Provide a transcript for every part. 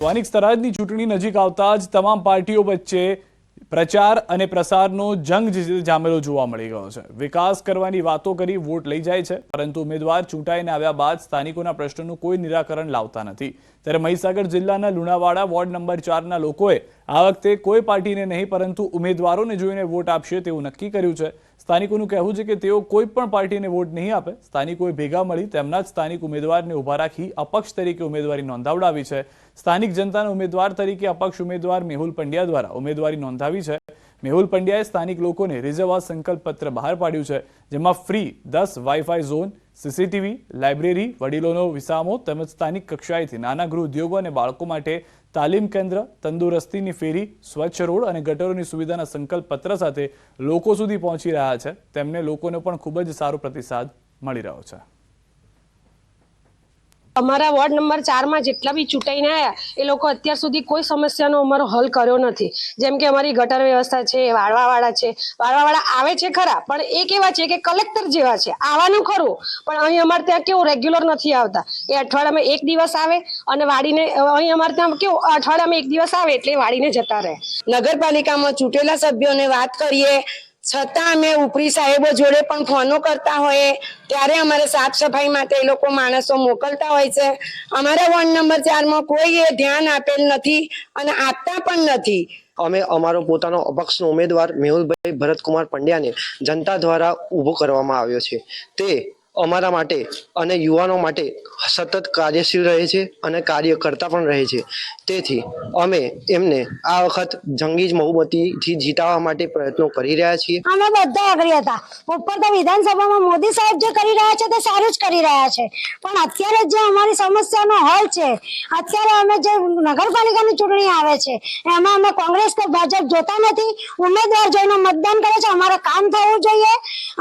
સ્થાનિક સ્વરાજની ચૂંટણી નજીક આવતા જ તમામ પાર્ટીઓ વચ્ચે પ્રચાર અને પ્રસારનો જંગ જામેલો જોવા મળી ગયો છે. વિકાસ કરવાની વાતો કરી વોટ લઈ જાય છે, પરંતુ ઉમેદવાર ચૂંટાઈને આવ્યા બાદ સ્થાનિકોના પ્રશ્નોનું કોઈ નિરાકરણ લાવતા નથી. ત્યારે મહીસાગર જિલ્લાના લુણાવાડા વોર્ડ નંબર ચારના લોકોએ આ વખતે કોઈ પાર્ટીને નહીં, પરંતુ ઉમેદવારોને જોઈને વોટ આપશે તેવું નક્કી કર્યું છે. સ્થાનિકોનું કહેવું છે કે તેઓ કોઈ પણ પાર્ટીને વોટ નહીં આપે. સ્થાનિકોએ ભેગા મળી તેમના જ સ્થાનિક ઉમેદવારને ઊભા રાખી અપક્ષ તરીકે ઉમેદવારી નોંધાવડાવી છે. સ્થાનિક જનતાના ઉમેદવાર તરીકે અપક્ષ ઉમેદવાર મેહુલ પંડ્યા દ્વારા ઉમેદવારી નોંધાવી છે. મેહુલ પંડ્યાએ સ્થાનિક લોકોને રિઝવવા સંકલ્પ પત્ર બહાર પાડ્યું છે, જેમાં ફ્રી દસ વાઈફાઈ ઝોન સીસીટીવી, લાઇબ્રેરી, વડીલોનો વિસામો તેમજ સ્થાનિક કક્ષાએથી નાના ગૃહ ઉદ્યોગો અને બાળકો માટે તાલીમ કેન્દ્ર, તંદુરસ્તીની ફેરી, સ્વચ્છ રોડ અને ગટરોની સુવિધાના સંકલ્પ પત્ર સાથે લોકો સુધી પહોંચી રહ્યા છે. તેમને લોકોને પણ ખૂબ જ સારો પ્રતિસાદ મળી રહ્યો છે. અમારા વોર્ડ નંબર ચારમાં જેટલા બી ચૂંટાઈને આવ્યા એ લોકો અત્યાર સુધી કોઈ સમસ્યાનો અમારો હલ કર્યો નથી. જેમ કે અમારી ગટર વ્યવસ્થા છે, વાળવાવાળા છે. વાળવાવાળા આવે છે ખરા, પણ એ કેવા છે કે કલેક્ટર જેવા છે. આવવાનું ખરું, પણ અહીં અમારે ત્યાં કેવું રેગ્યુલર નથી આવતા. એ અઠવાડિયામાં એક દિવસ આવે અને વાડીને, અહીં અમારે ત્યાં કેવું, અઠવાડિયામાં એક દિવસ આવે એટલે વાડીને જતા રહે. નગરપાલિકામાં ચૂંટેલા સભ્યોને વાત કરીએ છતાં અમે ઉપરી સાહેબો જોડે પણ ફોનો કરતા હોઈએ. ત્યારે અમારે સાફ સફાઈ માટે એ લોકો માણસો મોકલતા હોય છે. અમારા વોર્ડ નંબર ચારમાં કોઈ એ ધ્યાન આપેલ નથી અને આપતા પણ નથી. અમે અમારો પોતાનો અપક્ષનો ઉમેદવાર મેહુલભાઈ ભરતકુમાર પંડ્યાને જનતા દ્વારા ઊભો કરવામાં આવ્યો છે. તે અમારા માટે અને યુવાનો માટે સતત કાર્યશીલ રહે છે અને કાર્ય કરતા પણ રહે છે. તેથી અમે એમને આ વખત જંગી જ બહુમતીથી જીતાવવા માટે પ્રયત્નો કરી રહ્યા છીએ. અમે બધા આગળ હતા. ઉપર તો વિધાનસભામાં મોદી સાહેબ જે કરી રહ્યા છે તે સારું જ કરી રહ્યા છે. પણ અત્યારે જે અમારી સમસ્યાનો હલ છે, અત્યારે અમે જે નગરપાલિકાની ચૂંટણી આવે છે, એમાં અમે કોંગ્રેસ કે ભાજપ જોતા નથી. ઉમેદવાર જોઈને મતદાન કરે છે. અમારે કામ થવું જોઈએ.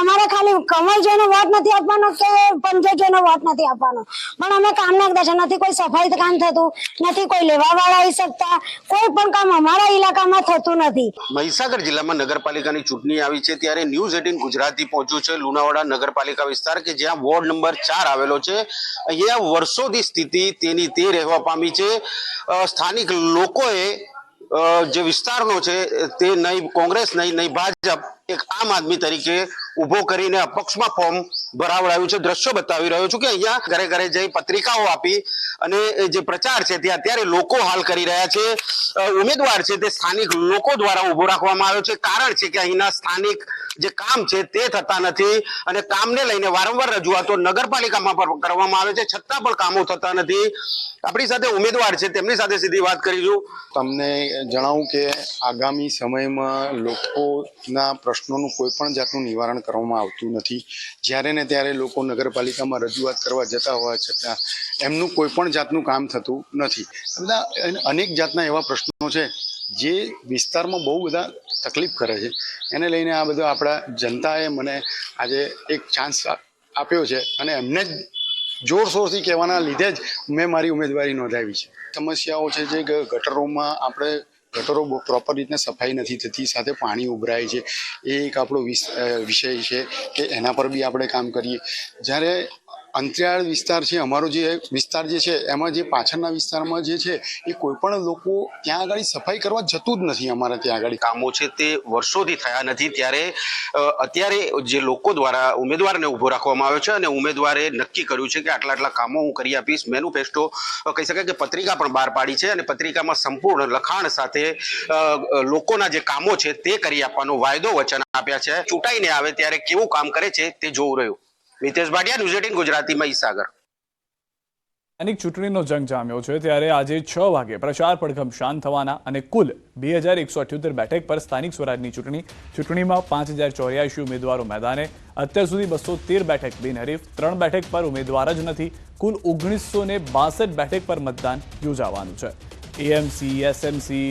અમારે ખાલી કમર જોઈને વોટ નથી આપવાનો. કે પંજો નો વોટ નથી આપવાનો? પણ અમે કામ નાખતા છે નથી કોઈ સફાઈ કામ થતું, નથી કોઈ લેવા વાળા આવી શકતા. કોઈ પણ કામ અમારા ઇલાકામાં થતું નથી. મહીસાગર જિલ્લામાં નગરપાલિકાની ચૂંટણી આવી છે ત્યારે ન્યૂઝ એટીન ગુજરાતી પહોંચ્યું છે. લુણાવાડા નગરપાલિકા વિસ્તાર કે જ્યાં વોર્ડ નંબર ચાર આવેલો છે. અહીંયા વર્ષોથી સ્થિતિ તેની તે રહેવા પામી છે. સ્થાનિક લોકોએ જે વિસ્તારનો છે, તે નહીં, કોંગ્રેસ નહીં નહીં ભાજપ, એક આમ આદમી તરીકે ઊભો કરીને અપક્ષમાં ફોર્મ ભરાવડાયું છે. દ્રશ્યો બતાવી રહ્યો છું કે અહીંયા ઘરે ઘરે જઈ પત્રિકાઓ આપી અને જે પ્રચાર છે તે અત્યારે લોકો હાલ કરી રહ્યા છે. ઉમેદવાર છે તે સ્થાનિક લોકો દ્વારા ઊભો રાખવામાં આવ્યો છે. કારણ છે કે અહીંના સ્થાનિક જે કામ છે તે થતા નથી અને કામને લઈને વારંવાર રજૂઆતો નગરપાલિકામાં પણ કરવામાં આવે છે. છતાં પણ કામો થતા નથી. આપણી સાથે ઉમેદવાર છે, તેમની સાથે સીધી વાત કરીશું તમને જણાવું કે આગામી સમયમાં લોકોના પ્રશ્નોનું કોઈ પણ જાતનું નિવારણ કરવામાં આવતું નથી. જ્યારે ને ત્યારે લોકો નગરપાલિકામાં રજૂઆત કરવા જતા હોવા છતાં એમનું કોઈ પણ જાતનું કામ થતું નથી. બધા અનેક જાતના એવા પ્રશ્નો છે જે વિસ્તારમાં બહુ બધા તકલીફ કરે છે. એને લઈને આ બધું આપણા જનતાએ મને આજે એક ચાન્સ આપ્યો છે અને એમને જ જોરશોરથી કહેવાના લીધે જ મેં મારી ઉમેદવારી નોંધાવી છે. સમસ્યાઓ છે જે ગટરોમાં આપણે ગટરો પ્રોપર રીતને સફાઈ નથી થતી, સાથે પાણી ઉભરાય છે. એ એક આપણો વિષય છે કે એના પર બી આપણે કામ કરીએ. જ્યારે અંતરિયાળ વિસ્તાર છે, અમારો જે વિસ્તાર જે છે, એમાં જે પાછળના વિસ્તારમાં જે છે, એ કોઈ પણ લોકો ત્યાં આગળ સફાઈ કરવા જતું જ નથી અમારે ત્યાં આગળ. કામો છે તે વર્ષોથી થયા નથી, ત્યારે અત્યારે જે લોકો દ્વારા ઉમેદવારને ઊભો રાખવામાં આવ્યો છે અને ઉમેદવારે નક્કી કર્યું છે કે આટલા આટલા કામો હું કરી આપીશ. મેનુફેસ્ટો કહી શકાય કે પત્રિકા પણ બહાર પાડી છે અને પત્રિકામાં સંપૂર્ણ લખાણ સાથે લોકોના જે કામો છે તે કરી આપવાનો વાયદો વચન આપ્યા છે. ચૂંટાઈને આવે ત્યારે કેવું કામ કરે છે તે જોવું રહ્યું. મિતેશ ભાટિયા, ન્યૂઝ એટીન ગુજરાતી મહીસાગર સ્થાનિક ચૂંટણીનો જંગ જામ્યો છે ત્યારે આજે છ વાગે પ્રચાર પડઘમ શાંત થવાના અને કુલ બે હજાર એકસો અઠ્યોતેર બેઠક પર સ્થાનિક સ્વરાજની ચૂંટણી. ચૂંટણીમાં પાંચ હજાર ચોર્યાસી ઉમેદવારો મેદાને, અત્યાર સુધી બસો તેર બેઠક બિનહરીફ, ત્રણ બેઠક પર ઉમેદવાર જ નથી, કુલ ઓગણીસો ને બાસઠ બેઠક પર મતદાન યોજાવાનું છે. એએમસી, એસએમસી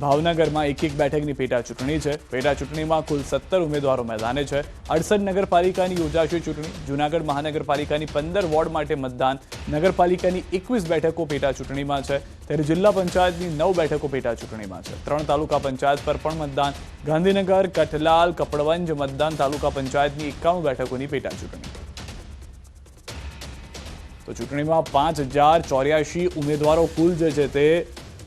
ભાવનગરમાં એક એક બેઠકની પેટા ચૂંટણી છે. પેટા ચૂંટણીમાં કુલ સત્તર ઉમેદવારો મેદાને છે. અડસઠ નગરપાલિકાની યોજાશે ચૂંટણી. જૂનાગઢ મહાનગરપાલિકાની પંદર વોર્ડ માટે મતદાન. નગરપાલિકાની એકવીસ બેઠકો પેટા ચૂંટણીમાં છે. ત્યારે જિલ્લા પંચાયતની નવ બેઠકો પેટા ચૂંટણીમાં છે. ત્રણ તાલુકા પંચાયત પર પણ મતદાન. ગાંધીનગર, કઠલાલ, કપડવંજ મતદાન તાલુકા પંચાયતની એકાણું બેઠકોની પેટા ચૂંટણી તો ચૂંટણીમાં પાંચ હજાર ચોર્યાસી ઉમેદવારો કુલ જે છે તે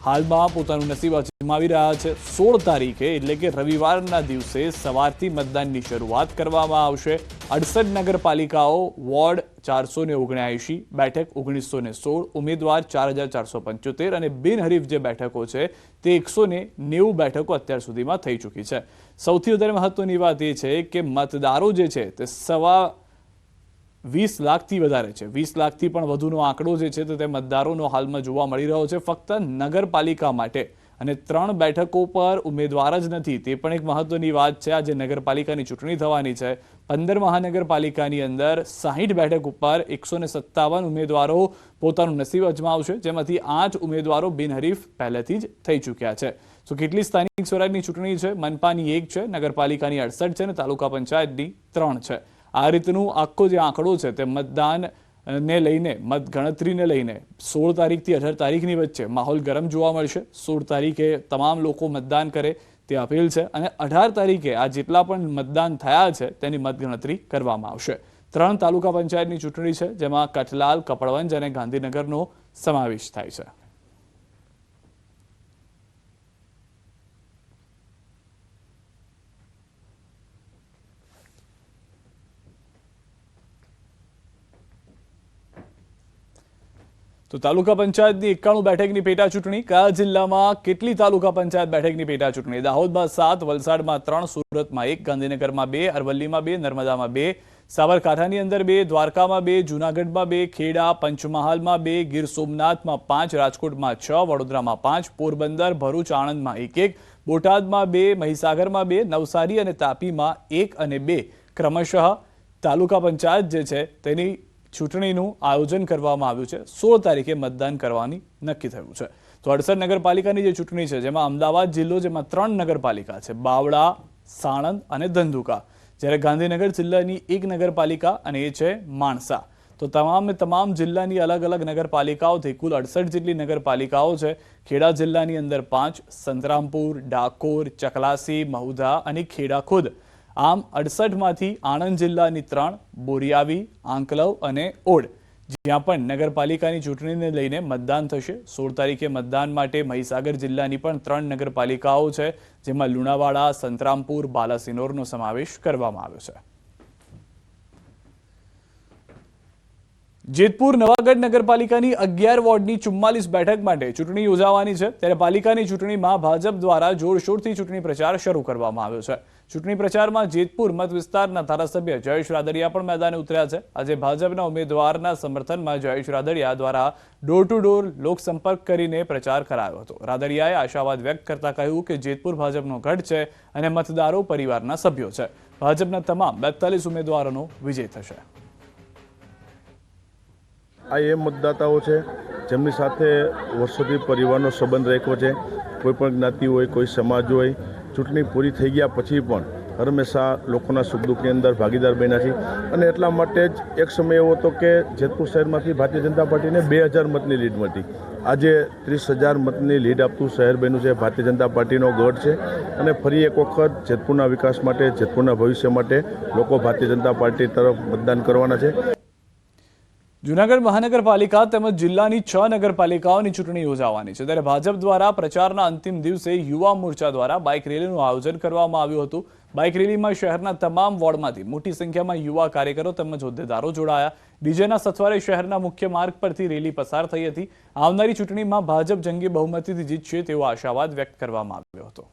હાલમાં પોતાનું નસીબ અજમાવી રહ્યા છે. સોળ તારીખે એટલે કે રવિવારના દિવસે સવારથી મતદાનની શરૂઆત કરવામાં આવશે. અડસઠ નગરપાલિકાઓ, વોર્ડ ચારસો ને ઓગણ્યાએંશી બેઠક ઓગણીસો ને સોળ, ઉમેદવાર ચાર હજાર ચારસો પંચોતેર અને બિનહરીફ જે બેઠકો છે તે એકસો ને નેવું બેઠકો અત્યાર સુધીમાં થઈ ચૂકી છે. સૌથી વધારે મહત્વની વાત એ છે કે મતદારો જે છે તે સવા વીસ લાખથી વધારે છે. વીસ લાખથી પણ વધુનો આંકડો જે છે તો તે મતદારોનો હાલમાં જોવા મળી રહ્યો છે. ફક્ત નગરપાલિકા માટે. અને ત્રણ બેઠકો પર ઉમેદવાર જ નથી. તે પણ એક મહત્વની વાત છે. આજે નગરપાલિકાની ચૂંટણી થવાની છે. પંદર મહાનગરપાલિકાની અંદર સાહીઠ બેઠક ઉપર એકસો ને સત્તાવન ઉમેદવારો પોતાનું નસીબ અજમાવશે. જેમાંથી આઠ ઉમેદવારો બિનહરીફ પહેલેથી જ થઈ ચૂક્યા છે. તો કેટલી સ્થાનિક સ્વરાજની ચૂંટણી છે? મનપાની એક છે. નગરપાલિકાની અડસઠ છે અને તાલુકા પંચાયતની ત્રણ છે. આ રીતનું આખો જે આંકડો છે તે મતદાન ને લઈને, મતગણતરીને લઈને સોળ તારીખથી અઢાર તારીખની વચ્ચે માહોલ ગરમ જોવા મળશે. સોળ તારીખે તમામ લોકો મતદાન કરે તે અપીલ છે અને અઢાર તારીખે આ જેટલા પણ મતદાન થયા છે તેની મતગણતરી કરવામાં આવશે. ત્રણ તાલુકા પંચાયતની ચૂંટણી છે, જેમાં કઠલાલ, કપડવંજ અને ગાંધીનગરનો સમાવેશ થાય છે. તો તાલુકા પંચાયતની એકાણું બેઠકની પેટા ચૂંટણી કયા જિલ્લામાં કેટલી તાલુકા પંચાયત બેઠકની પેટા ચૂંટણી દાહોદમાં સાત, વલસાડમાં ત્રણ, સુરતમાં એક, ગાંધીનગરમાં બે, અરવલ્લીમાં બે, નર્મદામાં બે, સાબરકાંઠાની અંદર બે, દ્વારકામાં બે, જૂનાગઢમાં બે, ખેડા, પંચમહાલમાં બે, ગીર સોમનાથમાં પાંચ, રાજકોટમાં છ, વડોદરામાં પાંચ, પોરબંદર, ભરૂચ, આણંદમાં એક એક, બોટાદમાં બે, મહીસાગરમાં બે, નવસારી અને તાપીમાં એક અને બે. ક્રમશઃ તાલુકા પંચાયત જે છે તેની ચૂંટણીનું આયોજન કરવામાં આવ્યું છે. સોળ તારીખે મતદાન કરવાની નક્કી થયું છે. તો અડસઠ નગરપાલિકાની જે ચૂંટણી છે, જેમાં અમદાવાદ જિલ્લો, જેમાં ત્રણ નગરપાલિકા છે, બાવળા, સાણંદ અને ધંધુકા. જ્યારે ગાંધીનગર જિલ્લાની એક નગરપાલિકા અને એ છે માણસા. તો તમામે તમામ જિલ્લાની અલગ અલગ નગરપાલિકાઓથી કુલ અડસઠ જેટલી નગરપાલિકાઓ છે. ખેડા જિલ્લાની અંદર પાંચ, સંતરામપુર, ડાકોર, ચકલાસી, મહુધા અને ખેડા ખુદ. આમ અડસઠમાંથી આણંદ જિલ્લાની ત્રણ બોરિયાવી આંકલવ અને ઓડ. જ્યાં પણ નગરપાલિકાની ચૂંટણીને લઈને મતદાન થશે. સોળ તારીખે મતદાન માટે મહીસાગર જિલ્લાની પણ ત્રણ નગરપાલિકાઓ છે, જેમાં લુણાવાડા, સંતરામપુર, બાલાસિનોરનો સમાવેશ કરવામાં આવ્યો છે. જેતપુર નવાગઢ નગરપાલિકાની અગિયાર વોર્ડની ચુમ્માલીસ બેઠક માટે ચૂંટણી યોજાવાની છે. ત્યારે પાલિકાની ચૂંટણીમાં ભાજપ દ્વારા જોરશોરથી ચૂંટણી પ્રચાર શરૂ કરવામાં આવ્યો છે. ચૂંટણી પ્રચારમાં જેતપુર મત વિસ્તારના ધારાસભ્ય જયેશ રાદડિયા પણ મેદાને ઉતર્યા છે. આજે ભાજપના ઉમેદવારના સમર્થનમાં જયેશ રાદડિયા દ્વારા ડોર ટુ ડોર લોકસંપર્ક કરીને પ્રચાર કરાયો હતો. રાદડિયાએ આશાવાદ વ્યક્ત કરતા કહ્યું કે જેતપુર ભાજપનો ગઢ છે અને મતદારો પરિવારના સભ્યો છે. ભાજપના તમામ બેતાલીસ ઉમેદવારોનો વિજય થશે. આ એ મતદાતાઓ છે, જેમની સાથે વર્ષોથી પરિવારનો સંબંધ રાખ્યો છે. કોઈ પણ જ્ઞાતિ હોય, કોઈ સમાજ હોય ચૂંટણી પૂરી થઈ ગયા પછી પણ હંમેશા લોકોના સુખ દુઃખની અંદર ભાગીદાર બન્યા છે. અને એટલા માટે જ એક સમય એવો હતો કે જેતપુર શહેરમાંથી ભારતીય જનતા પાર્ટીને બે હજાર મતની લીડ મળી. આજે ત્રીસ હજાર મતની લીડ આપતું શહેર બન્યું છે. ભારતીય જનતા પાર્ટીનો ગઢ છે. અને ફરી એક વખત જેતપુરના વિકાસ માટે, જેતપુરના ભવિષ્ય માટે લોકો ભારતીય જનતા પાર્ટી તરફ મતદાન કરવાના છે. જૂનાગઢ મહાનગરપાલિકા તેમજ જિલ્લાની છ નગરપાલિકાઓની ચૂંટણી યોજાવાની છે. ત્યારે ભાજપ દ્વારા પ્રચારના અંતિમ દિવસે યુવા મોરચા દ્વારા બાઇક રેલીનું આયોજન કરવામાં આવ્યું હતું. બાઇક રેલીમાં શહેરના તમામ વોર્ડમાંથી મોટી સંખ્યામાં યુવા કાર્યકરો તેમજ હોદ્દેદારો જોડાયા. ડીજેના સથવારે શહેરના મુખ્ય માર્ગ પરથી રેલી પસાર થઈ હતી. આવનારી ચૂંટણીમાં ભાજપ જંગી બહુમતીથી જીતશે તેવો આશાવાદ વ્યક્ત કરવામાં આવ્યો હતો.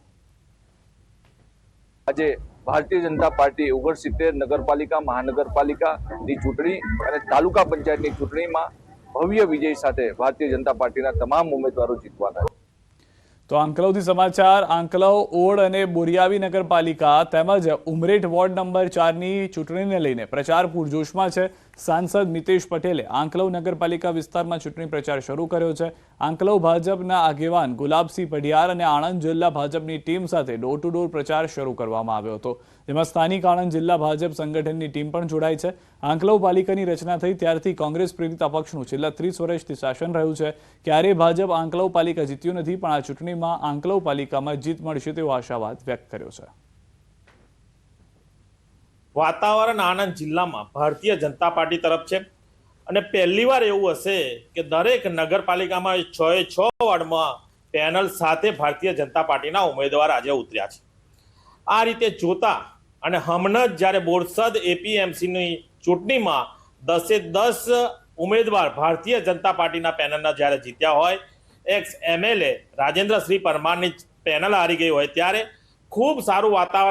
આજે ભારતીય જનતા પાર્ટી ઓગણસિત્તેર નગરપાલિકા મહાનગરપાલિકાની ચૂંટણી અને તાલુકા પંચાયતની ચૂંટણીમાં ભવ્ય વિજય સાથે ભારતીય જનતા પાર્ટીના તમામ ઉમેદવારો જીતવાના છે. તો આંકલવથી સમાચાર, આંકલવ, ઓડ અને બોરિયાવી નગરપાલિકા તેમજ ઉમરેઠ વોર્ડ નંબર ચારની ચૂંટણીને લઈને પ્રચાર પૂરજોશમાં છે. સાંસદ મિતેશ પટેલે આંકલવ નગરપાલિકા વિસ્તારમાં ચૂંટણી પ્રચાર શરૂ કર્યો છે. આંકલવ ભાજપના આગેવાન ગુલાબસિંહ પઢિયાર અને આણંદ જિલ્લા ભાજપની ટીમ સાથે ડોર ટુ ડોર પ્રચાર શરૂ કરવામાં આવ્યો હતો. જેમાં સ્થાનિક આણંદ જિલ્લા ભાજપ સંગઠનની ટીમ પણ જોડાઈ છે. આંકલવ પાલિકાની રચના થઈ ત્યારથી કોંગ્રેસ પ્રેરિત અપક્ષનું છેલ્લા ત્રીસ વર્ષથી શાસન રહ્યું છે. ક્યારેય ભાજપ આંકલવ પાલિકા જીત્યું નથી, પણ આ ચૂંટણીમાં આંકલવ પાલિકામાં જીત મળશે તેવો આશાવાદ વ્યક્ત કર્યો છે. વાતાવરણ આણંદ જિલ્લામાં ભારતીય જનતા પાર્ટી તરફ છે. અને પહેલી વાર એવું હશે કે દરેક નગરપાલિકામાં છ એ છ વોર્ડમાં પેનલ સાથે ભારતીય જનતા પાર્ટીના ઉમેદવાર આજે ઉતર્યા છે. આ રીતે જોતા અને હમણાં જ જ્યારે બોરસદ એપીએમસીની ચૂંટણીમાં દસે દસ ઉમેદવાર ભારતીય જનતા પાર્ટીના પેનલના જ્યારે જીત્યા હોય એક્સ એમએલએ રાજેન્દ્રશ્રી પરમારની પેનલ હારી ગઈ હોય ત્યારે ખૂબ સારું વાતાવરણ